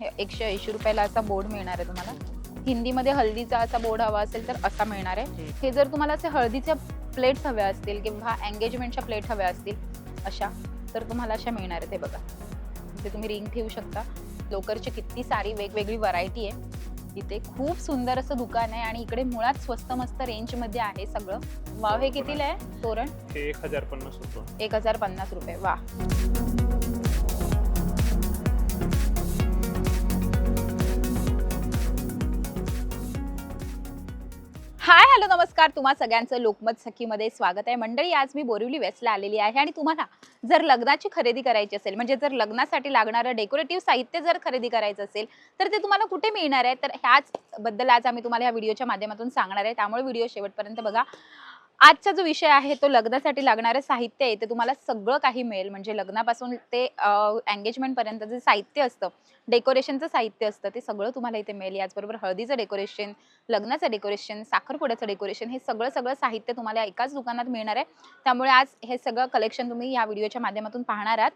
हे एकशे ऐंशी रुपयाला असा बोर्ड मिळणार आहे तुम्हाला. हिंदीमध्ये हळदीचा असा बोर्ड हवा असेल तर असा मिळणार आहे. हे जर तुम्हाला असे हळदीच्या प्लेट्स हव्या असतील किंवा एंगेजमेंटच्या प्लेट हव्या असतील अशा तर तुम्हाला अशा मिळणार आहेत हे बघा. इथे तुम्ही रिंग ठेवू शकता. लोकरची किती सारी वेगवेगळी व्हरायटी आहे. इथे खूप सुंदर असं दुकान आहे आणि इकडे मुळात स्वस्त मस्त रेंजमध्ये आहे सगळं. वाव हे कितीला आहे? तोरण? एक हजार पन्नास रुपये. एक हजार पन्नास रुपये. वा हाय हॅलो नमस्कार. तुम्हा सगळ्यांचं लोकमत सखीमध्ये स्वागत आहे. मंडळी आज मी बोरिवली वेस्टला आलेली आहे आणि तुम्हाला जर लग्नाची खरेदी करायची असेल म्हणजे जर लग्नासाठी लागणारं डेकोरेटिव्ह साहित्य जर खरेदी करायचं असेल तर ते तुम्हाला कुठे मिळणार आहे? तर ह्याच बद्दल आज आम्ही तुम्हाला या व्हिडिओच्या माध्यमातून सांगणार आहे. त्यामुळे व्हिडिओ शेवटपर्यंत बघा. आजचा जो विषय आहे तो लग्नासाठी लागणारं साहित्य आहे ते तुम्हाला सगळं काही मिळेल. म्हणजे लग्नापासून ते एंगेजमेंट पर्यंत जे साहित्य असतं डेकोरेशनचं साहित्य असतं ते सगळं तुम्हाला इथे मिळेल. याचबरोबर हळदीचं डेकोरेशन लग्नाचं डेकोरेशन साखरपुड्याचं डेकोरेशन हे सगळं सगळं साहित्य तुम्हाला एकाच दुकानात मिळणार आहे. त्यामुळे आज हे सगळं कलेक्शन तुम्ही या व्हिडिओच्या माध्यमातून पाहणार आहात.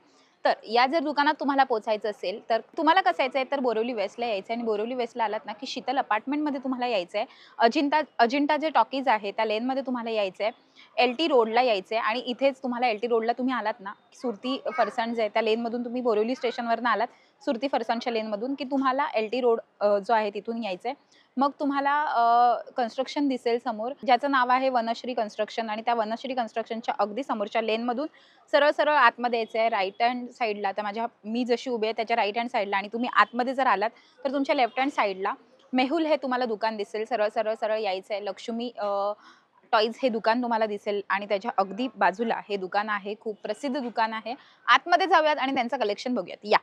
तर या जर दुकानात तुम्हाला पोचायचं असेल तर तुम्हाला कसं यायचं आहे तर बोरोली वेस्टला यायचं आहे आणि बोरोली वेस्टला आलात ना की शीतल अपार्टमेंटमध्ये तुम्हाला यायचं आहे अजिंठा अजिंठा जे टॉकीज आहे त्या लेनमध्ये तुम्हाला यायचं आहे एल टी रोडला यायचं आहे आणि इथेच तुम्हाला एल टी रोडला तुम्ही आलात ना सुरती फरसाण जे आहे त्या लेनमधून तुम्ही बोरिवली स्टेशनवरनं आलात सुरती फरसाणच्या लेनमधून की तुम्हाला एल टी रोड जो आहे तिथून यायचं आहे मग तुम्हाला कन्स्ट्रक्शन दिसेल समोर. ज्याचं नाव आहे वनश्री कन्स्ट्रक्शन आणि त्या वनश्री कन्स्ट्रक्शनच्या अगदी समोरच्या लेनमधून सरळ सरळ आतमध्ये यायचं आहे राईट हँड साईडला तर माझ्या मी जशी उभी आहे त्याच्या राईट हँड साईडला आणि तुम्ही आतमध्ये जर आलात तर तुमच्या लेफ्ट हँड साईडला मेहुल हे तुम्हाला दुकान दिसेल. सरळ सरळ सरळ यायचं आहे लक्ष्मी टॉईज हे दुकान तुम्हाला दिसेल. आणि त्याच्या अगदी बाजूला हे दुकान आहे. खूप प्रसिद्ध दुकान आहे. आतमध्ये जाऊयात आणि त्यांचं कलेक्शन बघूयात. या.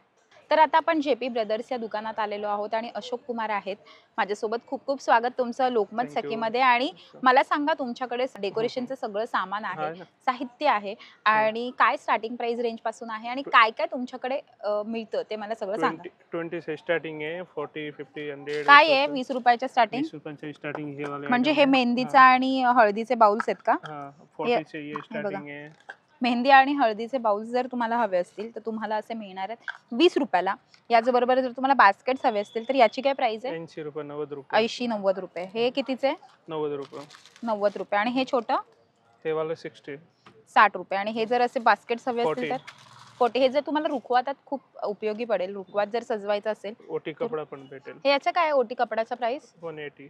तर आता आपण जे पी ब्रदर्स या दुकानात आलेलो आहोत आणि अशोक कुमार आहेत. माझ्यासोबत खूप खूप स्वागत तुमचं लोकमत. सखीमध्ये. आणि मला सांगा तुमच्याकडे डेकोरेशनचं सगळं सामान आहे साहित्य आहे आणि काय स्टार्टिंग प्राइस रेंजपासून आहे आणि काय काय तुमच्याकडे मिळतं ते मला सगळं सांगा. ट्वेंटी से स्टार्टिंग आहे फोर्टी फिफ्टी हंड्रेड काय आहे वीस रुपयाच्या स्टार्टिंग वीस रुपयांचे स्टार्टिंग हे वाले म्हणजे हे. मेहंदीचा आणि हळदीचे बाउल्स आहेत का. स्टार्टिंग आहे. मेहंदी आणि हळदीचे बाउल्स जर तुम्हाला हवे असतील तर तुम्हाला असे मिळणार आहेत वीस रुपयाला. याचबरोबर जर तुम्हाला बास्केट्स हवे असतील तर याची काय प्राइस आहे? ऐंशी रुपये नव्वद रुपये. ऐंशी नव्वद रुपये. हे कितीचे? नव्वद रुपये. नव्वद रुपये. आणि हे छोटं? हे वाले सिक्स्टी साठ रुपये. आणि हे जर असे बास्केट्स हवे असतील 40. तर? फोटे हे जर तुम्हाला रुखवातात खूप उपयोगी पडेल. रुखवात जर सजवायचं असेल ओटी कपडा पण भेटेल. हे याचं काय ओटी कपड्याचा प्राइस वन एटी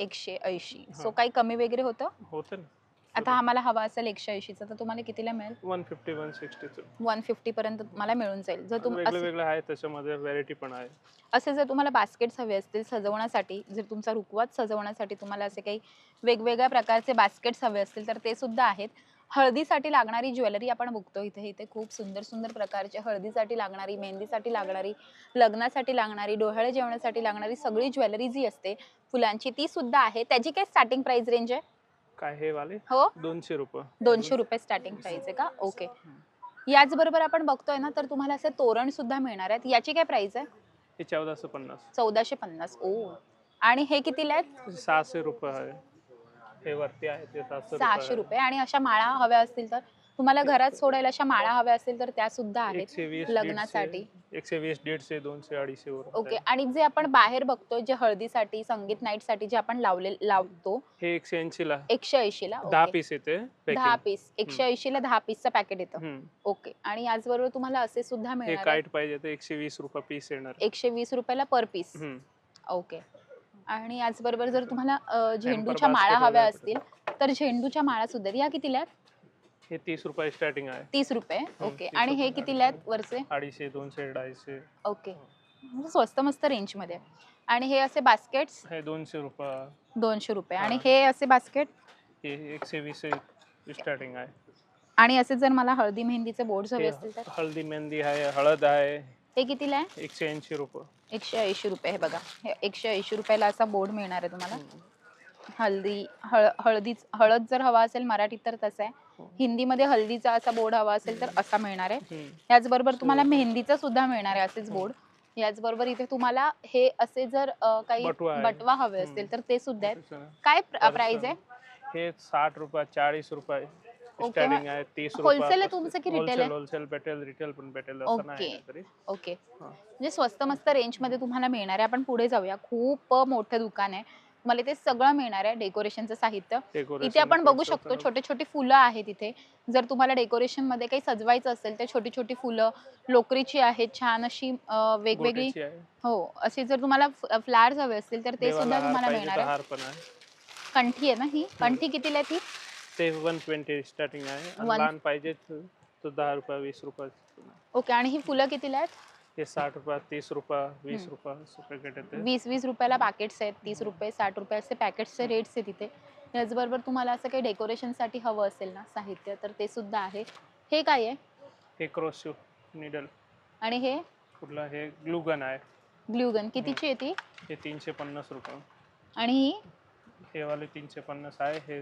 एकशे ऐंशी. सो. काही कमी वगैरे होतं? होतं ना. आता आम्हाला हवा असेल एकशे ऐंशीचं तर तुम्हाला कितीला मिळेल? वन फिफ्टी वन सिक्स्टीचं वन फिफ्टी पर्यंत तुम्हाला मिळून जाईल. जर तुम वेगळे असे- वेगळे आहे त्याच्यामध्ये व्हरायटी पण आहे. असे जर तुम्हाला बास्केट्स हवे असतील सजवण्यासाठी जर तुमचा रुखवात सजवण्यासाठी तुम्हाला असे काही वेगवेगळ्या प्रकारचे बास्केट्स हवे असतील तर ते सुद्धा आहेत. हळदीसाठी लागणारी ज्वेलरी आपण बघतो इथे. इथे खूप सुंदर सुंदर प्रकारचे हळदीसाठी लागणारी मेहंदीसाठी लागणारी लग्नासाठी लागणारी डोहाळे जेवणासाठी लागणारी सगळी ज्वेलरी जी असते फुलांची ती सुद्धा आहे. त्याची काय स्टार्टिंग प्राइस रेंज आहे? काय हे वाले? हो. दोनशे रुपये. दोनशे रुपये स्टार्टिंग प्राइस आहे का? ओके याचबरोबर आपण बघतोय ना तर तुम्हाला असे तोरण सुद्धा मिळणार आहेत. याची काय प्राइस आहे? हे चौदाशे पन्नास. चौदाशे पन्नास. ओ. आणि हे कितीला आहेत? सहाशे रुपये आहे. हे वरती आहे ते सहाशे. रुपये. आणि अशा माळा हव्या असतील तर? तुम्हाला घरात सोडायला अशा माळा हव्या असतील तर त्या सुद्धा आहेत एकशे वीस लग्नासाठी. दीडशे- एकशे वीस दीडशे दोनशे अडीचशे वर ओके आणि जे आपण बाहेर बघतोय जे हळदीसाठी संगीत नाईटसाठी जे आपण लावले लावतो हे एकशे ऐंशी ला एकशे ऐंशी ला दहा ओके. पीस येते दहा. पीस एकशे ऐंशी ला दहा पीसचं पॅकेट येतं. ओके आणि याचबरोबर तुम्हाला असे सुद्धा हे मिळणार. काईट पाहिजे तर एकशे वीस रुपये पीस येणार एकशे वीस रुपयाला पर पीस हम्म. ओके आणि याचबरोबर जर तुम्हाला अ, झेंडूच्या माळा हव्या वगैरे. असतील तर झेंडूच्या माळा सुद्धा आहेत. या कितीला आहेत हे तीस रुपये स्टार्टिंग आहे. तीस रुपये? ओके. 30 आणि हे रुपये. कितीला आहेत वरचे? अडीचशे दोनशे अडीचशे. ओके. म्हणजे स्वस्त मस्त रेंजमध्ये आहे. आणि हे असे बास्केट्स हे दोनशे रुपये. दोनशे रुपये. आणि हा. हे असे बास्केट हे एकशे वीस स्टार्टिंग आहे. आणि असे जर मला हळदी मेहंदीचे बोर्ड हवे हे असतील तर? हळदी मेहंदी आहे हळद आहे. हे कितीला आहे? एकशे ऐंशी रुपये. एकशे ऐंशी रुपये. हे बघा. हे एकशे ऐंशी रुपयाला असा बोर्ड मिळणार आहे तुम्हाला. हळदी हळ हळदी हळद जर हवा असेल मराठीत तर तसं आहे. हिंदीमध्ये हल्दीचा असा बोर्ड हवा असेल तर असा मिळणार आहे. याचबरोबर तुम्हाला मेहंदीचा सुद्धा मिळणार आहे असेच बोर्ड. याचबरोबर इथे तुम्हाला हे असे जर अ, काही बटवा आहे. बटवा हवे. असतील तर ते सुद्धा आहेत. काय प्राइस आहे? हे साठ रुपये चाळीस रुपये. स्टार्टिंग आहे तीस wholesale आहे तुमचं की retail आहे? होलसेल भेटेल रिटेल पण भेटेल असं नाही Okay. आहे तरी. ओके. हा. म्हणजे स्वस्त मस्त रेंजमध्ये तुम्हाला मिळणार आहे. आपण पुढे जाऊया. खूप मोठं दुकान आहे. तुम्हाला इथे सगळं मिळणार आहे डेकोरेशनचं साहित्य. इथे आपण बघू शकतो छोटे छोटे फुलं आहेत इथे. जर तुम्हाला डेकोरेशनमध्ये काही सजवायचं असेल तर छोटी छोटी फुलं लोकरीची आहेत छान अशी वेगवेगळी. हो असे जर तुम्हाला फ्लावर्स हवे असतील तर ते सुद्धा तुम्हाला मिळणार आहे. कंठी आहे ना ही? कंठी कितीला आहे ती? ते वन ट्वेंटी स्टार्टिंग आहे. लहान पाहिजे तर दहा रुपये वीस रुपये. ओके आणि ही फुलं कितीला आहेत? हे साठ रुपये तीस रुपये वीस. रुपये असं पॅकेट येते. वीस वीस रुपयाला पॅकेट्स आहेत तीस रुपये साठ रुपये असे पॅकेट्सचे रेट्स आहेत तिथे त्याचबरोबर तुम्हाला असं काही डेकोरेशनसाठी हवं असेल ना साहित्य तर ते सुद्धा आहे. हे काय आहे? हे क्रॉस निडल आणि हे? कुठला? हे ग्लुगन आहे. ग्ल्यूगन कितीची आहे ती? हे तीनशे पन्नास रुपये. आणि ही? हे वाले तीनशे पन्नास आहे. हे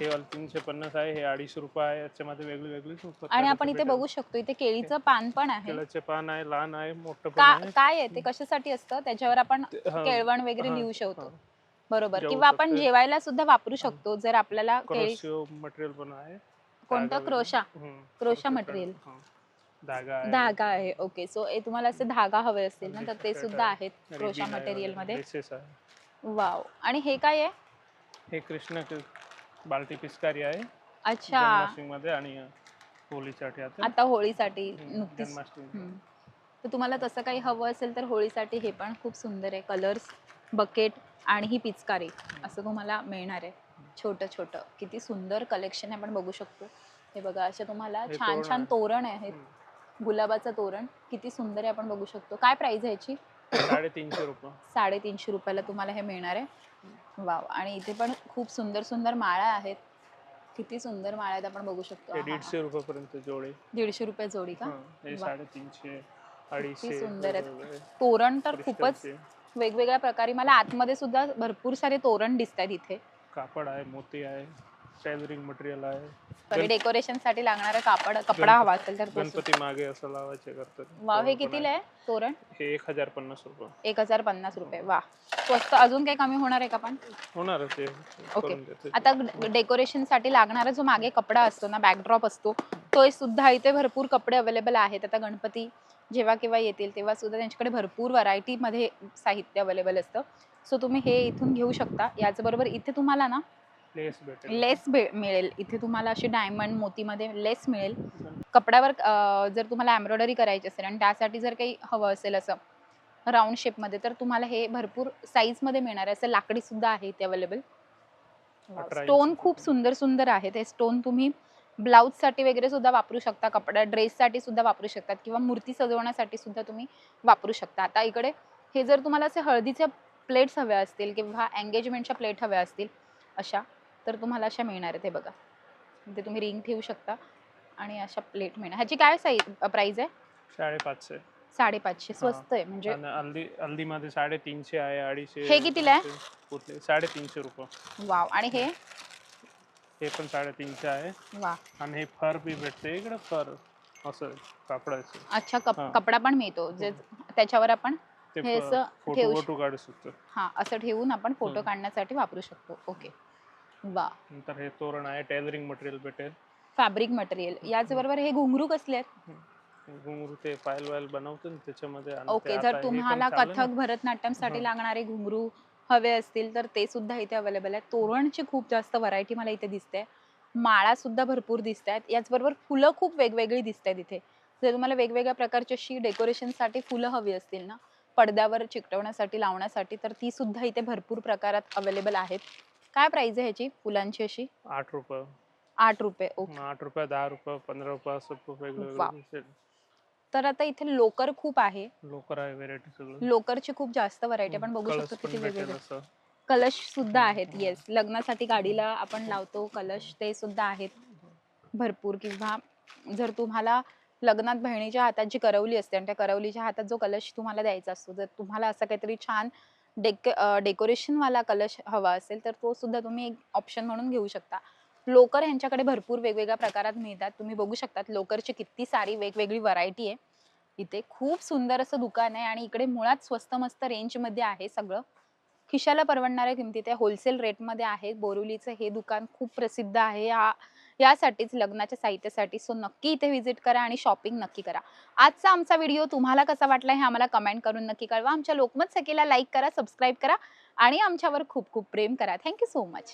हे तीनशे पन्नास आहे हे अडीचशे रुपये आहे याच्यामध्ये वेगळी वेगळी आणि आपण इथे बघू शकतो इथे केळीचं पान पण आहे. केळाचे पान आहे लहान आहे मोठं पण काय आहे ते कशासाठी असतं? त्याच्यावर आपण केळवण वगैरे लिहू शकतो. बरोबर. किंवा आपण. जेवायला सुद्धा वापरू शकतो जर आपल्याला मटेरियल पण आहे. कोणतं? क्रोशा. Crochet material. हा. धागा आहे. ओके. सो तुम्हाला असे धागा हवे असतील ना तर ते सुद्धा आहेत क्रोशा मटेरियलमध्ये वाव. आणि हे काय आहे? हे कृष्ण बाल्टी पिचकारी आहे. अच्छा. जन्माष्टमी मध्ये आणि होळीसाठी आता. आता होळीसाठी हम्म, नुकतीच. जन्माष्टमी. हम्म. तर तुम्हाला तसं काही हवं असेल तर होळीसाठी हे पण खूप सुंदर आहे. कलर्स बकेट आणि ही पिचकारी असं तुम्हाला मिळणार आहे. छोटं छोटं. किती सुंदर कलेक्शन आपण बघू शकतो. हे बघा अशा तुम्हाला हे छान तोरण छान आहे. तोरण आहेत. गुलाबाचं तोरण. किती सुंदर आहे आपण बघू शकतो. काय प्राइस आहे याची? साडेतीनशे रुपये. साडेतीनशे रुपयाला तुम्हाला हे मिळणार आहे. वाव आणि इथे पण खूप सुंदर सुंदर माळा आहेत. किती सुंदर माळा आहेत आपण बघू शकतो. आहा. दीडशे रुपये पर्यंत जोडे. दीडशे रुपये जोडी का? हा, हे वा. साडेतीनशे अडीचशे सुंदर आहेत. तोरण तर खूपच क्रिस्टलचे. वेगवेगळ्या प्रकारे. मला आतमध्ये सुद्धा भरपूर सारे तोरण दिसत आहेत इथे. कापड आहे मोती आहे. टेलरिंग मटेरियल आहे. डेकोरेशनसाठी लागणारा कापड कपडा हवा असेल तर तो. गणपती मागे असं लावायचे करतात. वाव हे कितीला आहे? तोरण? हे एक हजार पन्नास रुपये. एक हजार पन्नास रुपये. वा स्वस्त अजून काही कमी होणार आहे का पण? होणार ते ओके. करून देते. आता डेकोरेशनसाठी लागणारा जो मागे कपडा असतो ना बॅकड्रॉप असतो तो सुद्धा इथे भरपूर कपडे अवेलेबल आहेत. आता गणपती जेव्हा केव्हा येतील तेव्हा सुद्धा त्यांच्याकडे भरपूर व्हरायटी मध्ये साहित्य अवेलेबल असतं. सो तुम्ही हे इथून घेऊ शकता. याचबरोबर इथे तुम्हाला ना लेस भेटेल. लेस मिळेल. इथे तुम्हाला अशी डायमंड मोतीमध्ये लेस मिळेल. कपड्यावर जर तुम्हाला एम्ब्रॉयडरी करायची असेल आणि त्यासाठी जर काही हवं असेल असं राऊंड शेपमध्ये तर तुम्हाला हे भरपूर साईजमध्ये मिळणार आहे. असं लाकडी सुद्धा आहे इथे अवेलेबल स्टोन. खूप सुंदर सुंदर आहे ते स्टोन तुम्ही ब्लाऊजसाठी वगैरे सुद्धा वापरू शकता कपडा ड्रेससाठी सुद्धा वापरू शकतात किंवा मूर्ती सजवण्यासाठी सुद्धा तुम्ही वापरू शकता. आता इकडे हे जर तुम्हाला असे हळदीच्या प्लेट्स हव्या असतील किंवा एंगेजमेंटच्या प्लेट हव्या असतील अशा तर तुम्हाला अशा मिळणार आहेत हे बघा. इथे तुम्ही रिंग ठेवू शकता आणि अशा प्लेट मिळणार. ह्याची काय साईज प्राइस आहे? साडेपाचशे. साडेपाचशे. स्वस्त आहे म्हणजे आणि हल्दी हल्दीमध्ये साडेतीनशे आहे अडीचशे हे कितीला आहे? कुठले? साडेतीनशे रुपये. वाव. आणि हे? हे पण साडेतीनशे आहे. वा आणि हे फर बी भेटते. इकडे फर असं कापडाचं. अच्छा कप हा. कपडा पण मिळतो. जे त्याच्यावर आपण ते हे असं फोटो ठेवू फोटो काढू शकतो. हा असं ठेवून आपण फोटो हम्म. काढण्यासाठी वापरू शकतो. ओके. वा. नंतर हे तोरण आहे टेलरिंग मटेरियल भेटेल. फॅब्रिक मटेरियल याचबरोबर हे घुंगरू कसले आहेत? घुंगरू ते पायल वायल बनवतो ना त्याच्यामध्ये आणि ते ओके आता जर हे पण तुम्हाला ना. कथक भरतनाट्यमसाठी हा. लागणारे घुंगरू हवे असतील तर ते सुद्धा इथे अवेलेबल आहेत. तोरणची खूप जास्त व्हरायटी मला इथे दिसते. माळा सुद्धा भरपूर दिसत आहेत. याचबरोबर फुलं खूप वेगवेगळी दिसत आहेत इथे. जर तुम्हाला वेगवेगळ्या प्रकारची अशी डेकोरेशनसाठी फुलं हवी असतील ना पडद्यावर चिकटवण्यासाठी लावण्यासाठी तर ती सुद्धा इथे भरपूर प्रकारात अवेलेबल आहेत. काय प्राइस आहे ह्याची? फुलांची अशी? आठ रुपये. आठ रुपये ओके. आठ रुपये दहा रुपये पंधरा रुपये असं वा. वेगवेगळे तर आता इथे लोकर खूप आहे. लोकर आहे व्हेरायटी सगळं. लोकरची खूप जास्त व्हरायटी आपण बघू कळस शकतो पण किती भेटेल वेगवेगळे. असं. कलश सुद्धा आहेत येस लग्नासाठी गाडीला आपण लावतो कलश ते सुद्धा आहेत. भरपूर किंवा जर तुम्हाला लग्नात बहिणीच्या हातात जी करवली असते आणि त्या करवलीच्या हातात जो कलश तुम्हाला द्यायचा असतो जर तुम्हाला असं काहीतरी छान डेक डेकोरेशनवाला कलश हवा असेल तर तो सुद्धा तुम्ही एक ऑप्शन म्हणून घेऊ शकता. लोकर यांच्याकडे भरपूर वेगवेगळ्या प्रकारात मिळतात. तुम्ही बघू शकतात लोकरची किती सारी वेगवेगळी व्हरायटी आहे. इथे खूप सुंदर असं दुकान आहे आणि इकडे मुळात स्वस्त मस्त रेंजमध्ये आहे सगळं. खिशाला परवडणाऱ्या किमतीत आहे. होलसेल रेटमध्ये आहे. बोरिवलीचं हे दुकान खूप प्रसिद्ध आहे. हा यासाठीच लग्नाच्या साहित्यासाठी. सो नक्की इथे व्हिजिट करा आणि शॉपिंग नक्की करा. आजचा आमचा व्हिडिओ तुम्हाला कसा वाटला हे आम्हाला कमेंट करून नक्की कळवा. आमच्या लोकमत सखीला लाईक करा सबस्क्राईब करा आणि आमच्यावर खूप खूप प्रेम करा. Thank you so much